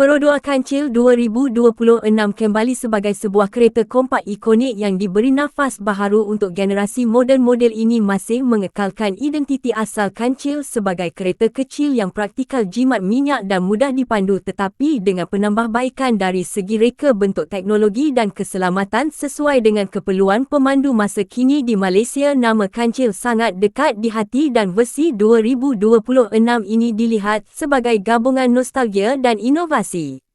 Perodua Kancil 2026 kembali sebagai sebuah kereta kompak ikonik yang diberi nafas baharu untuk generasi moden model ini masih mengekalkan identiti asal Kancil sebagai kereta kecil yang praktikal jimat minyak dan mudah dipandu tetapi dengan penambahbaikan dari segi reka bentuk teknologi dan keselamatan sesuai dengan keperluan pemandu masa kini di Malaysia. Nama Kancil sangat dekat di hati dan versi 2026 ini dilihat sebagai gabungan nostalgia dan inovasi inovasi.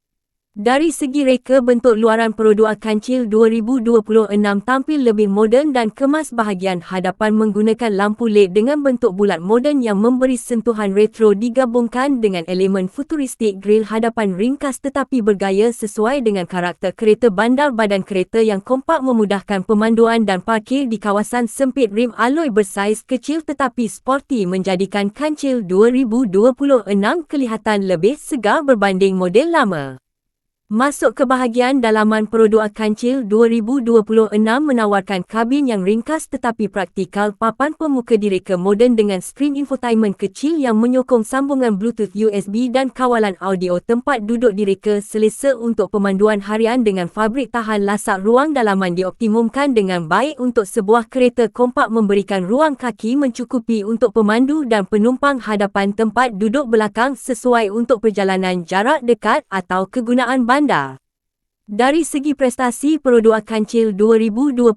Dari segi reka bentuk luaran perodua kancil 2026 tampil lebih moden dan kemas bahagian hadapan menggunakan lampu LED dengan bentuk bulat moden yang memberi sentuhan retro digabungkan dengan elemen futuristik grill hadapan ringkas tetapi bergaya sesuai dengan karakter kereta bandar badan kereta yang kompak memudahkan pemanduan dan parkir di kawasan sempit rim alloy bersaiz kecil tetapi sporty menjadikan kancil 2026 kelihatan lebih segar berbanding model lama. Masuk ke bahagian dalaman perodua kancil 2026 menawarkan kabin yang ringkas tetapi praktikal papan pemuka direka moden dengan skrin infotainment kecil yang menyokong sambungan Bluetooth USB dan kawalan audio tempat duduk direka selesa untuk pemanduan harian dengan fabrik tahan lasak ruang dalaman dioptimumkan dengan baik untuk sebuah kereta kompak memberikan ruang kaki mencukupi untuk pemandu dan penumpang hadapan tempat duduk belakang sesuai untuk perjalanan jarak dekat atau kegunaan bandar. Dari segi prestasi, perodua kancil 2026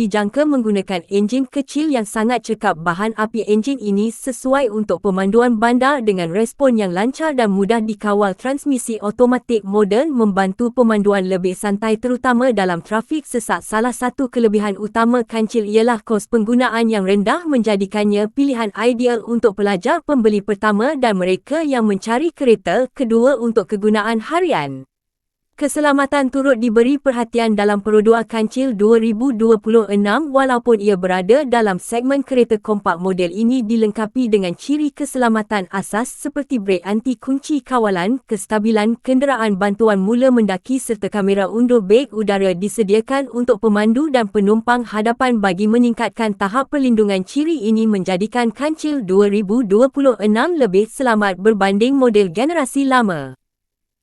dijangka menggunakan enjin kecil yang sangat cekap. Bahan api enjin ini sesuai untuk pemanduan bandar dengan respon yang lancar dan mudah dikawal. Transmisi automatik moden membantu pemanduan lebih santai terutama dalam trafik sesak. Salah satu kelebihan utama kancil ialah kos penggunaan yang rendah menjadikannya pilihan ideal untuk pelajar pembeli pertama dan mereka yang mencari kereta kedua untuk kegunaan harian. Keselamatan turut diberi perhatian dalam perodua kancil 2026 walaupun ia berada dalam segmen kereta kompak model ini dilengkapi dengan ciri keselamatan asas seperti brek anti kunci kawalan, kestabilan kenderaan bantuan mula mendaki serta kamera undur beg udara disediakan untuk pemandu dan penumpang hadapan bagi meningkatkan tahap perlindungan ciri ini menjadikan kancil 2026 lebih selamat berbanding model generasi lama.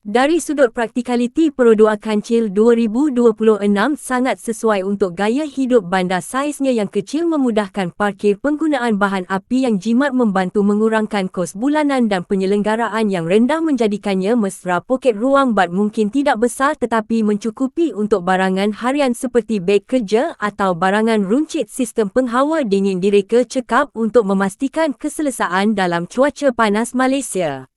Dari sudut praktikaliti perodua kancil 2026 sangat sesuai untuk gaya hidup bandar saiznya yang kecil memudahkan parkir penggunaan bahan api yang jimat membantu mengurangkan kos bulanan dan penyelenggaraan yang rendah menjadikannya mesra poket ruang bad mungkin tidak besar tetapi mencukupi untuk barangan harian seperti beg kerja atau barangan runcit sistem penghawa dingin direka cekap untuk memastikan keselesaan dalam cuaca panas Malaysia.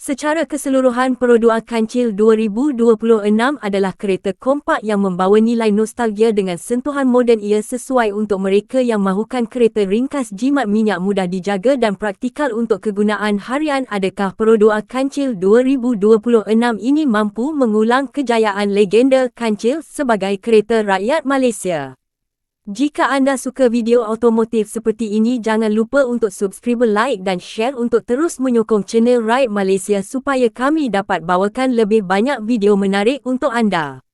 Secara keseluruhan perodua kancil 2026 adalah kereta kompak yang membawa nilai nostalgia dengan sentuhan moden ia sesuai untuk mereka yang mahukan kereta ringkas jimat minyak mudah dijaga dan praktikal untuk kegunaan harian adakah perodua kancil 2026 ini mampu mengulang kejayaan legenda kancil sebagai kereta rakyat Malaysia. Jika anda suka video automotif seperti ini jangan lupa untuk subscribe like dan share untuk terus menyokong channel Ride Malaysia supaya kami dapat bawakan lebih banyak video menarik untuk anda.